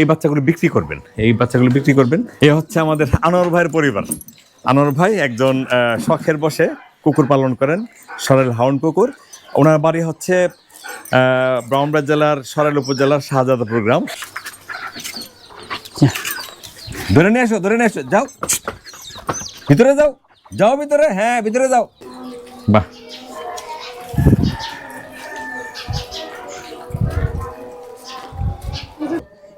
এই বাচ্চাগুলো বিক্রি করবেন। এই বাচ্চাগুলো বিক্রি করবেন। এ হচ্ছে আমাদের আনোয়ার ভাইয়ের পরিবার। আনোয়ার ভাই একজন শখের বসে কুকুর পালন করেন সরেল হাউন্ড কুকুর। ওনার বাড়ি হচ্ছে আহ, ব্রাহ্মণবাড়িয়া জেলার সরেল উপজেলার শাহজাদপুর গ্রাম। ধরে নিয়ে আসো ধরে নিয়ে আসো যাও। ভিতরে যাও যাও ভিতরে হ্যাঁ ভিতরে যাও। বাহ।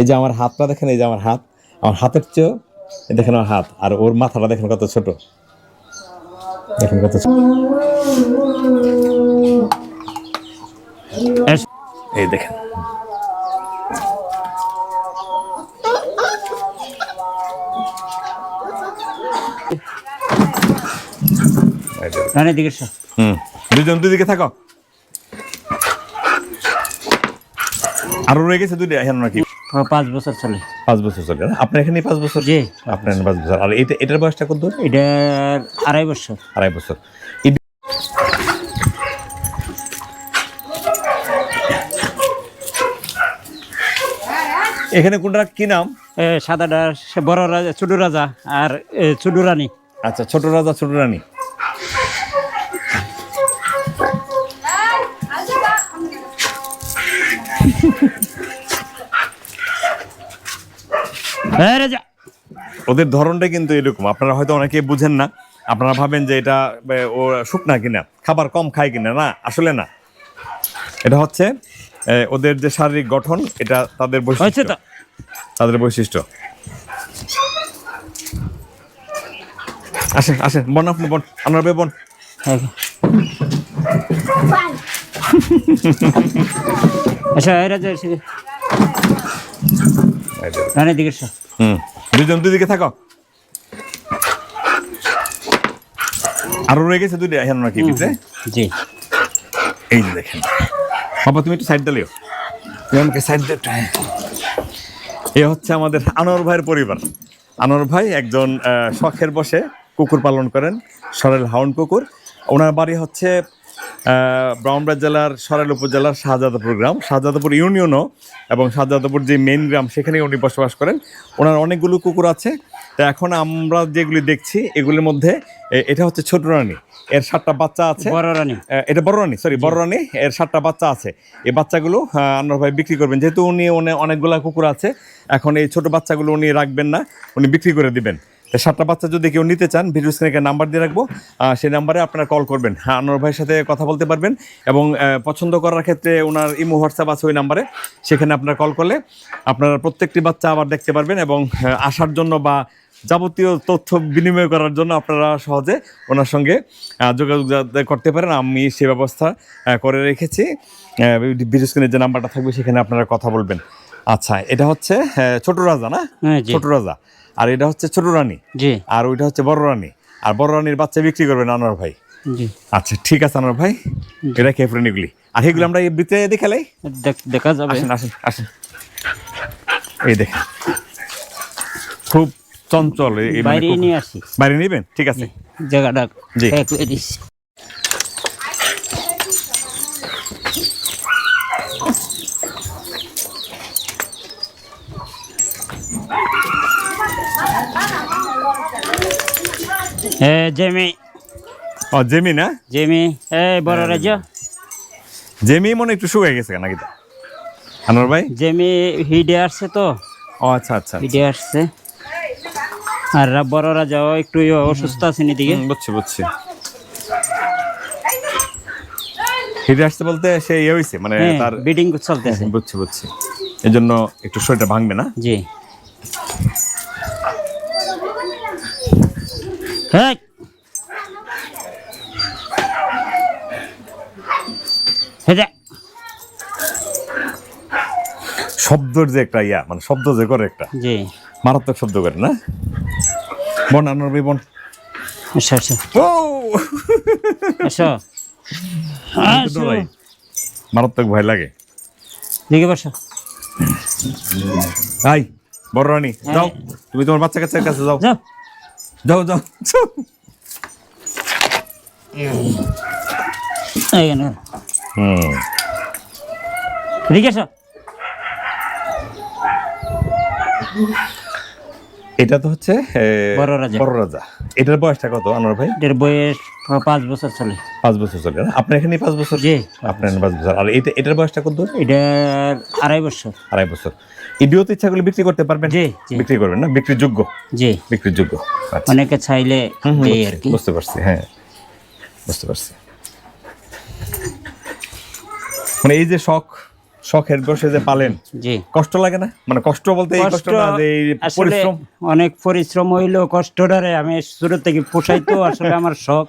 এই যে আমার হাতটা দেখেন এই যে আমার হাত আমার হাতের চেয়েও দেখেন আমার হাত আর ওর মাথাটা দেখেন কত ছোট। দেখেন কত ছোট। এই দেখেন। দুজন দুদিকে থাকো। আরও রয়ে গেছে দুইটা এখন নাকি? পাঁচ বছর চলে। পাঁচ বছর চলে আপনার এখানে পাঁচ বছর? জি। আপনার পাঁচ বছর। আর এটা এটার বয়সটা কত দূর এটার আড়াই বছর। আড়াই বছর। এখানে কোনটা কি নাম? সাদাটা বড় রাজা ছোট রাজা আর ছোট রানী। আচ্ছা ছোট রাজা ছোট রানী। ওদের ধরনটা কিন্তু এরকম। আপনারা হয়তো অনেকে বুঝেন না। আপনারা ভাবেন যে এটা ও শুকনা কিনা খাবার কম খায় কিনা। না আসলে না। এটা হচ্ছে ওদের যে শারীরিক গঠন এটা তাদের বৈশিষ্ট্য। তাদের বৈশিষ্ট্য। আসেন আসেন বন আপনি বন। আপনার বে বন। হ্যাঁ। আচ্ছা এই রাজা এসে রানী দিকে হুম। দুজন দুদিকে থাকো। আরও রয়ে গেছে দুইটা এখন নাকি ভিতরে জি। এই যে দেখেন। বাবা তুমি একটু সাইড দিলেও তুমি আমাকে সাইড দে। এ হচ্ছে আমাদের আনোয়ার ভাইয়ের পরিবার। আনোয়ার ভাই একজন শখের বসে কুকুর পালন করেন সরেল হাউন্ড কুকুর। ওনার বাড়ি হচ্ছে আহ, ব্রাহ্মণবাড়িয়া জেলার সরেল উপজেলার শাহজাদপুর গ্রাম। শাহজাদপুর ইউনিয়নও এবং শাহজাদপুর যে মেন গ্রাম সেখানে উনি বসবাস করেন। ওনার অনেকগুলো কুকুর আছে। তা এখন আমরা যেগুলি দেখছি এগুলির মধ্যে এটা হচ্ছে ছোট রানী। এর সাতটা বাচ্চা আছে। বড় রানী। এটা বড় রানী সরি বড় রানী। এর সাতটা বাচ্চা আছে। এই বাচ্চাগুলো আনোয়ার ভাই বিক্রি করবেন। যেহেতু উনি অনেকগুলা কুকুর আছে এখন এই ছোট বাচ্চাগুলো উনি রাখবেন না উনি বিক্রি করে দিবেন। সাতটা বাচ্চা যদি কেউ নিতে চান ভিডিও স্ক্রিনে নাম্বার দিয়ে রাখব। সেই নাম্বারে আপনারা কল করবেন। হ্যাঁ আনোয়ার ভাইয়ের সাথে কথা বলতে পারবেন এবং পছন্দ করার ক্ষেত্রে ওনার ইমো হোয়াটসঅ্যাপ আছে ওই নাম্বারে সেখানে আপনারা কল করলে আপনারা প্রত্যেকটি বাচ্চা আবার দেখতে পারবেন এবং আসার জন্য বা যাবতীয় তথ্য বিনিময় করার জন্য আপনারা সহজে ওনার সঙ্গে যোগাযোগ করতে পারেন। আমি সে ব্যবস্থা করে রেখেছি। ভিডিও স্ক্রিনের যে নাম্বারটা থাকবে সেখানে আপনারা কথা বলবেন। আচ্ছা এটা হচ্ছে ছোট রাজা না? হ্যাঁ ছোট রাজা। আর এটা হচ্ছে ছোট রানী। জি। আর ওইটা হচ্ছে বড় রানী। আর বড় রানীর বাচ্চা বিক্রি করবেন আনোয়ার ভাই। জি। আচ্ছা ঠিক আছে আনোয়ার ভাই। এটা খেয়ে ফেলেন এগুলি? আর এগুলো আমরা এই বৃত্তে দেখালাই দেখ- দেখা যাবে। আসেন আসেন আসেন। এই দেখ খুব চঞ্চল মানে বাইরে। নিয়ে আসি। বাইরে নেবেন? ঠিক আছে। জায়গাটা জি। এ জেমি। ও জেমি না? জেমি। এ বড় রাজ্য। জেমি। মনে একটু শুকিয়ে গেছে নাকি? আনোয়ার ভাই? জেমি হিডে আসছে তো। ও আচ্ছা আচ্ছা হিডে আসছে। আর রা- বড় রাজাও একটু অসুস্থ আছেন এদিকে। হুম, বুঝছি বুঝছি। হিটে আসতে বলতে সে ইয়ে হয়েছে মানে হ্যাঁ তার বিডিং চলতেছে। বুঝছি বুঝছি। এই জন্য একটু শরীরটা ভাঙবে না? জি। হ্যাঁ। যে। একটা ইয়া মানে শব্দ যে করে একটা। জি। মারাত্মক শব্দ করে না? বন আনোয়ার ভাই বন। আচ্ছা আচ্ছা ও! ভাই মারাত্মক ভয় লাগে। দিকে বসো। আই বড় রানী যাও। তুমি তোমার বাচ্চা কাচ্চার কাছে যাও। যাও যাও। হুম এটা তো হচ্ছে বড় রাজা। বড় রাজা। এটার বয়সটা কত আনোয়ার ভাই? এটার বয়স পাঁচ বছর চলে। পাঁচ বছর চলে আপনার এখানে পাঁচ বছর? জি আপনার পাঁচ বছর। আর এটা এটার বয়সটা কত? এটার আড়াই বছর। আড়াই বছর। ইডিও তো বিক্রি করতে পারবেন। জি বিক্রি করবেন না? বিক্রির যোগ্য জি। বিক্রির যোগ্য আচ্ছা। অনেকে চাইলে এই আর কি। বুঝতে পারছি হ্যাঁ। বুঝতে পারছি। মানে এই যে শখ শখের বসে যে পালেন জি। কষ্ট লাগে না? মানে কষ্ট বলতে এই কষ্ট না যে পরিশ্রম? অনেক পরিশ্রম হইলেও কষ্টটারে আমি শুরু থেকে পোষাইতো আসলে আমার শখ।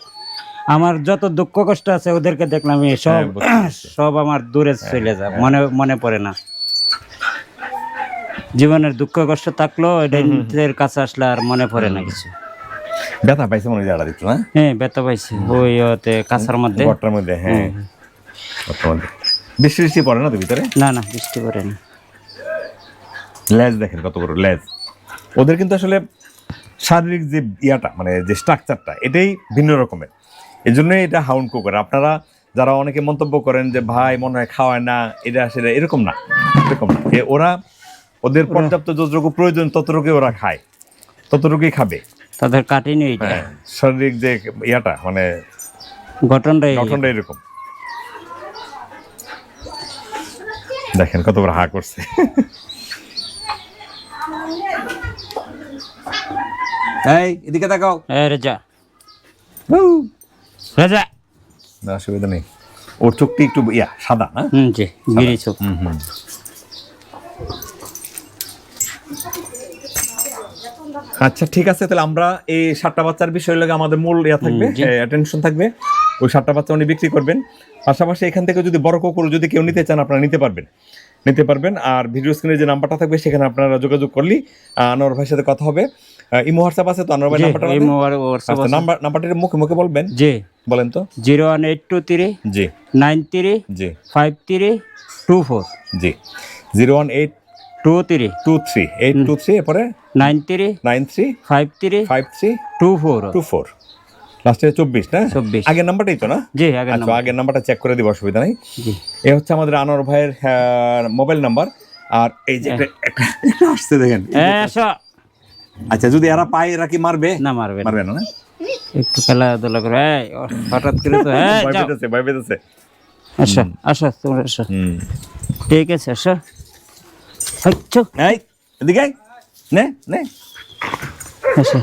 আমার যত দুঃখ কষ্ট আছে ওদেরকে দেখলাম সব হ্যাঁ, পারছি। সব আমার দূরে চলে যায় মনে মনে পড়ে না। জীবনের দুঃখ কষ্ট থাকল এদের কাছে আসলে আর মনে পড়ে না কিছু। ব্যথা পাইছে মনে জাড়া দিত না? হ্যাঁ ব্যথা পাইছে। ওই ওতে কাঁচার মধ্যে। গটটার মধ্যে হ্যাঁ। মধ্যে। বৃষ্টি বৃষ্টি পড়ে না তো ভিতরে? না না বৃষ্টি পড়ে না। লেজ দেখেন কত বড় লেজ। ওদের কিন্তু আসলে শারীরিক যে ইয়াটা মানে যে স্ট্রাকচারটা এটাই ভিন্ন রকমের। এই জন্যই এটা হাউন্ড কুকার আপনারা যারা অনেকে মন্তব্য করেন যে ভাই মনে হয় খাওয়ায় না এটা আসলে এরকম না। এরকম না। ওরা ওদের পর্যাপ্ত যতটুকু প্রয়োজন ততটুকুই ওরা খায়। ততটুকুই খাবে। তাদের কাটিনি হ্যাঁ শারীরিক যে ইয়াটা মানে গঠনটাই গঠনটা এরকম। দেখেন কত বড় হা করছে। এই এদিকে তাকাও। এ রেজা। রেজা। না অসুবিধা নেই। ওর চোখটি একটু ইয়া সাদা না? হুম জি গিরি চোখ। হুম হুম। আচ্ছা ঠিক আছে তাহলে আমরা এই সাতটা বাচ্চার বিষয় লাগে আমাদের মূল ইয়া থাকবে অ্যাটেনশন থাকবে। ওই সাতটা বাচ্চা উনি বিক্রি করবেন। পাশাপাশি এখান থেকে যদি বড় কুকুর যদি কেউ নিতে চান আপনারা নিতে পারবেন। নিতে পারবেন। আর ভিডিও স্ক্রিনে যে নাম্বারটা থাকবে সেখানে আপনারা যোগাযোগ করলি আনোয়ার ভাইয়ের সাথে কথা হবে। ইমো হোয়াটসঅ্যাপ আছে তো আনোয়ার ভাই নাম্বারটা আমাদের? হোয়াটসঅ্যাপ আচ্ছা, নাম্বার নাম্বারটা মুখে মুখে বলবেন। জি। বলেন তো। Zero one eight two three জি। নাইন থ্রি জি। Five three two four. জি। Zero one eight two three. Two three. Eight two three এরপরে? Nine three nine three five three five three two four. Two four. লাস্টে চব্বিশ না? চব্বিশ। আগের নাম্বারটাই তো না? জি আচ্ছা আগের নাম্বারটা চেক করে দিব অসুবিধা নেই। এ হচ্ছে আমাদের আনোয়ার ভাইয়ের মোবাইল নাম্বার আর এই যে একটা- একটা আসছে দেখেন। আচ্ছা যদি এরা পায় এরা কি মারবে? না মারবে মারবে না একটু খেলাধুলা করে। হঠাৎ করে তো ভয়। পেতেছে ভয় পেতেছে। আসো আসো তোমরা হুম। ঠিক আছে আসো। এই, এদিকে। নে নে। আসো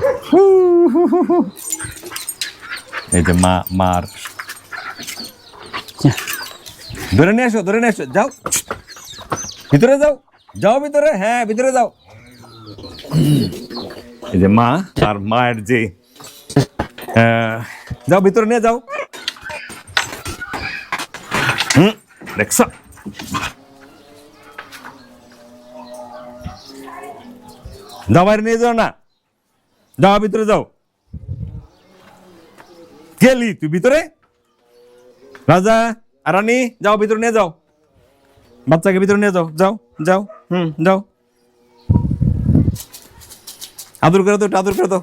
এই যে মা মার। যা। ধরে নিয়ে আসো ধরে নিয়ে আসো যাও। ভিতরে যাও যাও ভিতরে হ্যাঁ ভিতরে যাও। এই যে মা আর মায়ের যে যাও ভিতরে নিয়ে যাও। হুম দেখছ? যাও বাইরে নিয়ে যাও না যাও ভিতরে যাও গেলি তুই ভিতরে রাজা আর রানী যাও ভিতরে নিয়ে যাও বাচ্চাকে ভিতরে নিয়ে যাও যাও যাও হুম যাও আদর করে একটু আদর করে দাও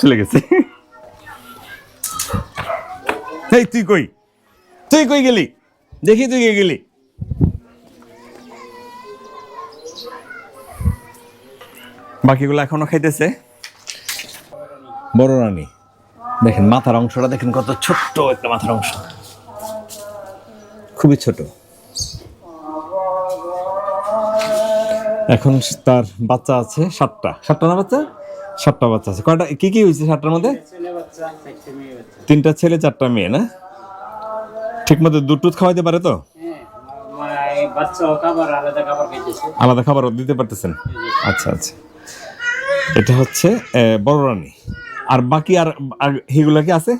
চলে গেছে এই তুই কই? তুই কই গেলি? দেখি তুই কে গেলি। বাকিগুলো এখনও খাইতেছে। বড় রানী দেখেন মাথার অংশটা দেখেন কত ছোট্ট একটা মাথার অংশ। খুবই ছোট। এখন তার বাচ্চা আছে সাতটা। সাতটা না বাচ্চা? সাতটা বাচ্চা আছে। কয়টা কি কি হয়েছে সাতটার মধ্যে? তিনটা ছেলে চারটা মেয়ে না? ঠিক মতো দুধ টুধ খাওয়াইতে পারে তো? আলাদা খাবার খাইতেছে। আলাদা খাবার দিতে পারতেছেন? আচ্ছা আচ্ছা। এটা হচ্ছে বড় রানী। আর বাকি আর আর কি আছে?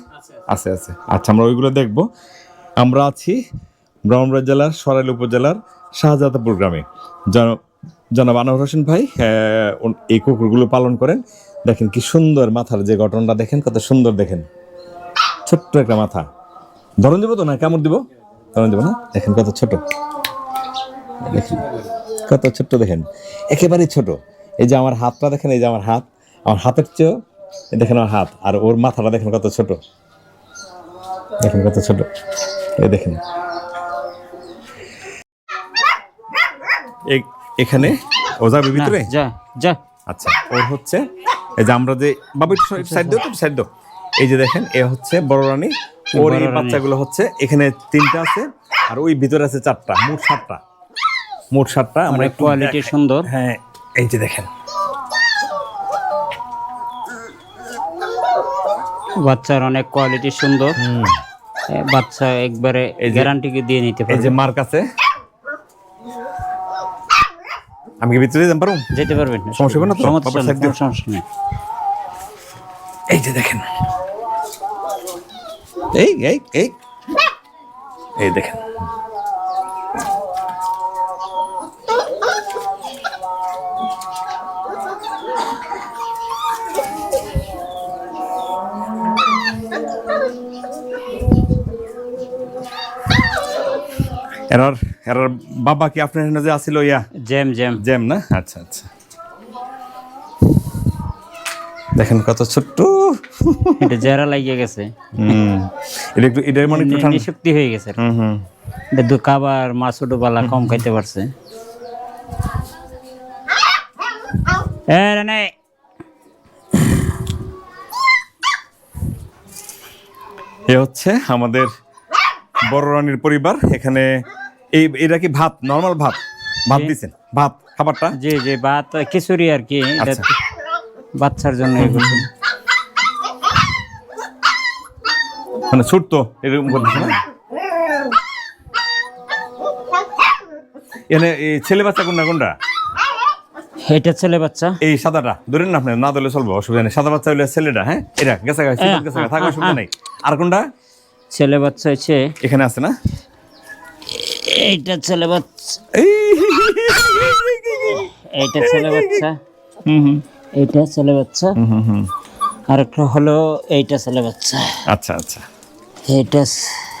আছে আছে। আচ্ছা আমরা ওইগুলো দেখব। আমরা আছি ব্রাহ্মণবাড়িয়া জেলার সরাইল উপজেলার শাহজাদাপুর গ্রামে। জন- জনাব আনোয়ার হোসেন ভাই আহ, এই কুকুরগুলো পালন করেন। দেখেন কি সুন্দর মাথার যে গঠনটা দেখেন কত সুন্দর দেখেন। ছোট্ট একটা মাথা। ধরন দিব তো না? কামড় দিব? ধরন দিব না? দেখেন কত ছোট। দেখেন কত ছোট্ট দেখেন। একেবারেই ছোট। এই যে আমার হাতটা দেখেন এই যে আমার হাত। আমার হাতের চেয়েও দেখেন আমার হাত। আর ওর মাথাটা দেখেন কত ছোট। দেখেন কত ছোট। এই দেখেন। এখানে? ও যাবে ভিতরে? যা যা। আচ্ছা ওর হচ্ছে এই যে আমরা যে বাবু সাইড দাও তো সাইড দাও। এই যে দেখেন এ হচ্ছে বড় রানী। ওর এই বাচ্চাগুলো হচ্ছে এখানে তিনটা আছে আর ওই ভিতরে আছে চারটা মোট সাতটা। মোট সাতটা আমরা একটু কোয়ালিটি সুন্দর। হ্যাঁ এই যে দেখেন। বাচ্চার অনেক কোয়ালিটি সুন্দর। বাচ্চা একবারে গ্যারান্টি দিয়ে নিতে এই যে মার কাছে আমি কি ভিতরে যেতে পারব? যেতে পারবেন না সমস্যা হবে না তো? সমস্যা নেই, এই যে দেখেন। এই এই এই। এই দেখেন। এরার এরার বাবা কি আপনার এখানে যে আসিল ইয়া? জ্যাম জ্যাম জ্যাম না? আচ্ছা আচ্ছা। দেখেন কত ছোট্ট। এটা জেরা লাগিয়ে গেছে। হুম। এটা একটু এটা মানে একটু ঠান্ডা নিশক্তি হয়ে গেছে হুম হুম। এটা দু মাছ কম খাইতে পারছে। এ এ হচ্ছে আমাদের বড় রানীর পরিবার। এখানে এই এটা কি ভাত? নর্মাল ভাত? ভাত দিছেন? ভাত খাবারটা? জি জি ভাত খিচুড়ি আর কি। আচ্ছা। বাচ্চার জন্য মানে ছুটতো এরকম করতেছে না? এই ছেলে বাচ্চা কোনটা কোনটা? এটা ছেলে বাচ্চা। এই সাদাটা ধরেন না আপনি না ধরলে চলবে অসুবিধা নেই। সাদা বাচ্চা হইলে ছেলেটা হ্যাঁ? এটা গেছে গেছে হ্যাঁ, গেছে থাকা অসুবিধা নেই। আর কোনটা? ছেলে বাচ্চা হচ্ছে এখানে আছে না? এইটা ছেলে বাচ্চা। এইটা ছেলে বাচ্চা। হুম এইটা ছেলে বাচ্চা। আর একটা হলো এইটা ছেলে বাচ্চা। আচ্ছা আচ্ছা। এইটা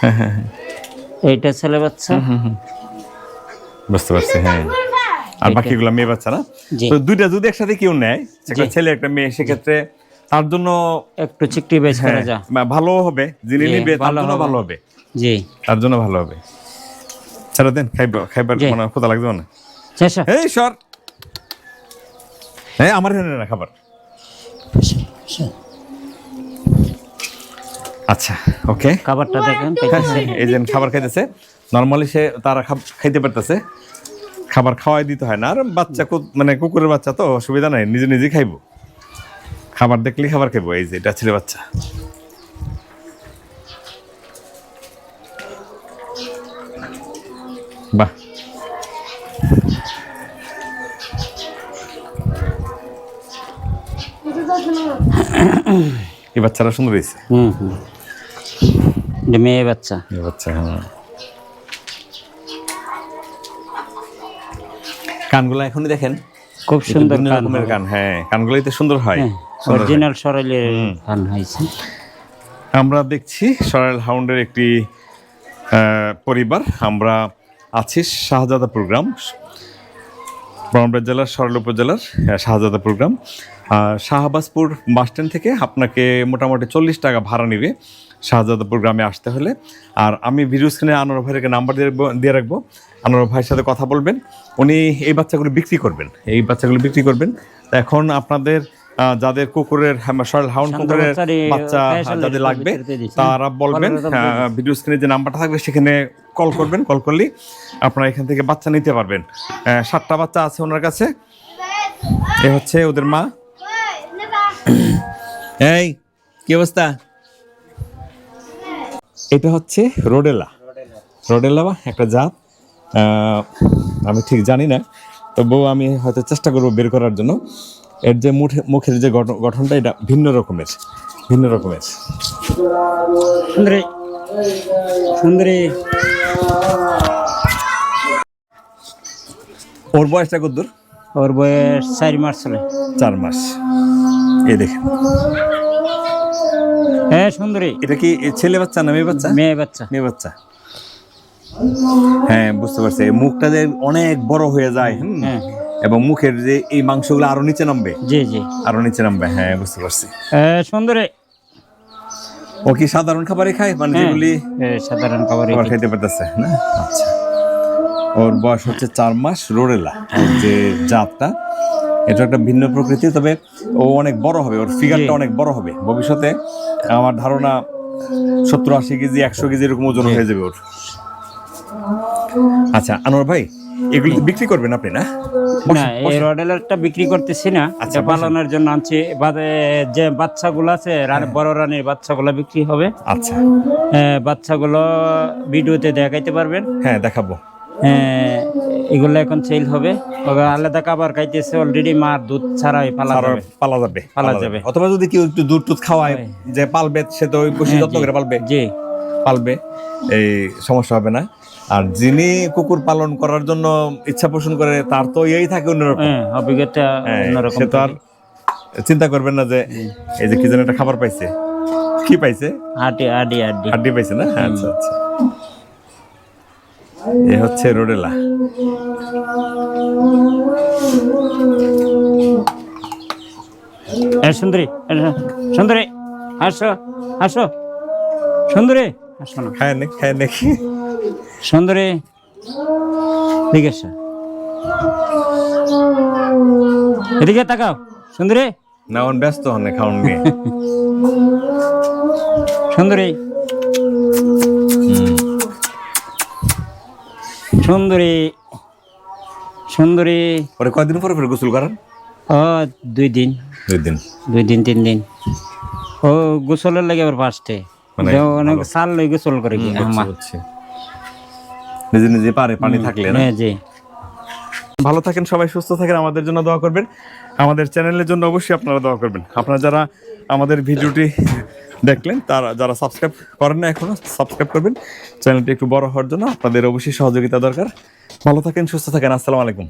হ্যাঁ হ্যাঁ হ্যাঁ। এইটা ছেলে বাচ্চা। বুঝতে পারছি হ্যাঁ। আর বাকিগুলো মেয়ে বাচ্চা না? তো দুইটা যদি একসাথে কেউ নেয় একটা ছেলে একটা মেয়ে সেক্ষেত্রে তার জন্য একটু চিকটি বেশ করা যা। ভালো হবে। যিনি নিবে তার জন্য হবে। ভালো হবে। জি। তার জন্য ভালো হবে। ছেড়ে দেন খাইব খাইবার। মানে ক্ষুদা লাগবে না এই সর। হ্যাঁ আমার এখানে না খাবার। আচ্ছা ওকে। খাবারটা দেখেন এই যে খাবার খাইতেছে নর্মালি সে তারা খাব- খাইতে পারতেছে। খাবার খাওয়াই দিতে হয় না আর বাচ্চা কু- মানে কুকুরের বাচ্চা তো অসুবিধা নাই নিজে নিজে খাইবো। খাবার দেখলেই খাবার খাইবো এই যে এটা ছেলে বাচ্চা। বাহ। এই বাচ্চারা সুন্দর হয়েছে। হুম হুম। মেয়ে বাচ্চা। এই বাচ্চা হ্যাঁ। কানগুলো এখনই দেখেন? খুব সুন্দর রকমের কান হ্যাঁ কানগুলোই তো সুন্দর হয়। অরিজিনাল সরাইলের কান হয়েছে। আমরা দেখছি সরাইল হাউন্ডের একটি আহ, পরিবার। আমরা আছি শাহজাদা প্রোগ্রাম ব্রহ্মপুর জেলার, সরল উপজেলার শাহজাদা প্রোগ্রাম শাহবাজপুর বাসস্ট্যান্ড থেকে আপনাকে মোটামুটি চল্লিশ টাকা ভাড়া নেবে শাহজাদা প্রোগ্রামে আসতে হলে। আর আমি ভিডিও স্ক্রিনে আনোয়ার ভাইয়ের নাম্বার দিয়ে রাখব দিয়ে রাখব। ভাইয়ের সাথে কথা বলবেন। উনি এই বাচ্চাগুলো বিক্রি করবেন। এই বাচ্চাগুলো বিক্রি করবেন। এখন আপনাদের যাদের কুকুরের হ্যাঁ, হাউন্ড কুকুরের বাচ্চা যাদের লাগবে তারা বলবেন হ্যাঁ, ভিডিও স্ক্রিনে যে নাম্বারটা থাকবে সেখানে কল করবেন কল করলেই আপনারা এখান থেকে বাচ্চা নিতে পারবেন। আহ, সাতটা বাচ্চা আছে ওনার কাছে। এ হচ্ছে ওদের মা। এই কি অবস্থা? এটা হচ্ছে রোডেলা। রোডেলা বা একটা জাত। আহ, আমি ঠিক জানি না তবুও আমি হয়তো চেষ্টা করব বের করার জন্য। এর যে মুখে মুখের যে গঠন- গঠনটা এটা ভিন্ন রকমের ভিন্ন রকমের। সুন্দরী সুন্দরী। ওর বয়সটা কদ্দূর ওর বয়স চার মাস চলে চার মাস। এই দেখেন। হ্যাঁ সুন্দরী। এটা কি ছেলে বাচ্চা না মেয়ে বাচ্চা? মেয়ে বাচ্চা। মেয়ে বাচ্চা। হ্যাঁ বুঝতে পারছি। মুখটা যে অনেক বড় হয়ে যায় হুম? হ্যাঁ। এবং মুখের যে এই মাংসগুলো আরও নিচে নামবে? জি জি। আরও নিচে নামবে হ্যাঁ বুঝতে পারছি। সুন্দরী ও কি সাধারণ খাবারই খায়? মানে হ্যাঁ, যেগুলি সাধারণ খাবার খাবার খাইতে পারতেছে না? আচ্ছা। ওর বয়স হচ্ছে চার মাস রোরেলা যে জাতটা এটা একটা ভিন্ন প্রকৃতি তবে ও অনেক বড় হবে ওর ফিগারটা অনেক বড় হবে। ভবিষ্যতে আমার ধারণা সত্তর আশি কেজি একশো কেজি এরকম ওজন হয়ে যাবে ওর। আচ্ছা আনোয়ার ভাই এগুলি বিক্রি করবেন আপনি না? না এই রডেলারটা বিক্রি করতেছি না। আচ্ছা, এটা পালনের জন্য আনছি। যে বাচ্চাগুলো আছে রানী বড় রানীর বাচ্চাগুলো বিক্রি হবে। আচ্ছা। বাচ্চাগুলো ভিডিওতে দেখাইতে পারবেন। হ্যাঁ দেখাবো। এগুলো এখন সেল হবে। আলাদা খাবার খাইতেছে অলরেডি মার দুধ ছাড়াই পালা যাবে। পালা যাবে পালা যাবে। অথবা যদি কেউ একটু দুধ টুধ খাওয়ায় যে পালবে সে তো ওই বসে যত্ন করে পালবে। জি। পালবে এই সমস্যা হবে না। আর যিনি কুকুর পালন করার জন্য ইচ্ছা পোষণ করে তার তো এই থাকে অন্যরকম। হ্যাঁ অভিজ্ঞতা হ্যাঁ, অন্যরকম সে তো আর চিন্তা করবেন না যে এই যে কি যেন একটা খাবার পাইছে। কি পাইছে? আডি আডি আডি হাড্ডি পাইছে না? হ্যাঁ, আচ্ছা আচ্ছা। এ হচ্ছে রোডেলা। এ সুন্দরী সুন্দরী আসো আসো। সুন্দরী আসো না। খায় নে খায় নে সুন্দরী ঠিক আছে এদিকে তাকাও সুন্দরী। না অন ব্যস্ত হন না খাওয়ান নিয়ে সুন্দরী সুন্দরী সুন্দরী। পরে কয়দিন পরে ফের গোসল করেন? ও দুই দিন। দুই দিন। দুই দিন তিন দিন। ও গোসলের লাগে আবার ফার্স্টে মানে অনেক সাল লই গোসল করে কি নিজে নিজে পারে পানি থাকলে না? হ্যাঁ জি। ভালো থাকেন সবাই সুস্থ থাকেন আমাদের জন্য দোয়া করবেন। আমাদের চ্যানেলের জন্য অবশ্যই আপনারা দোয়া করবেন। আপনারা যারা আমাদের ভিডিওটি দেখলেন তারা যারা সাবস্ক্রাইব করেন না এখনও সাবস্ক্রাইব করবেন। চ্যানেলটি একটু বড় হওয়ার জন্য আপনাদের অবশ্যই সহযোগিতা দরকার। ভালো থাকেন সুস্থ থাকেন আসসালামু আলাইকুম।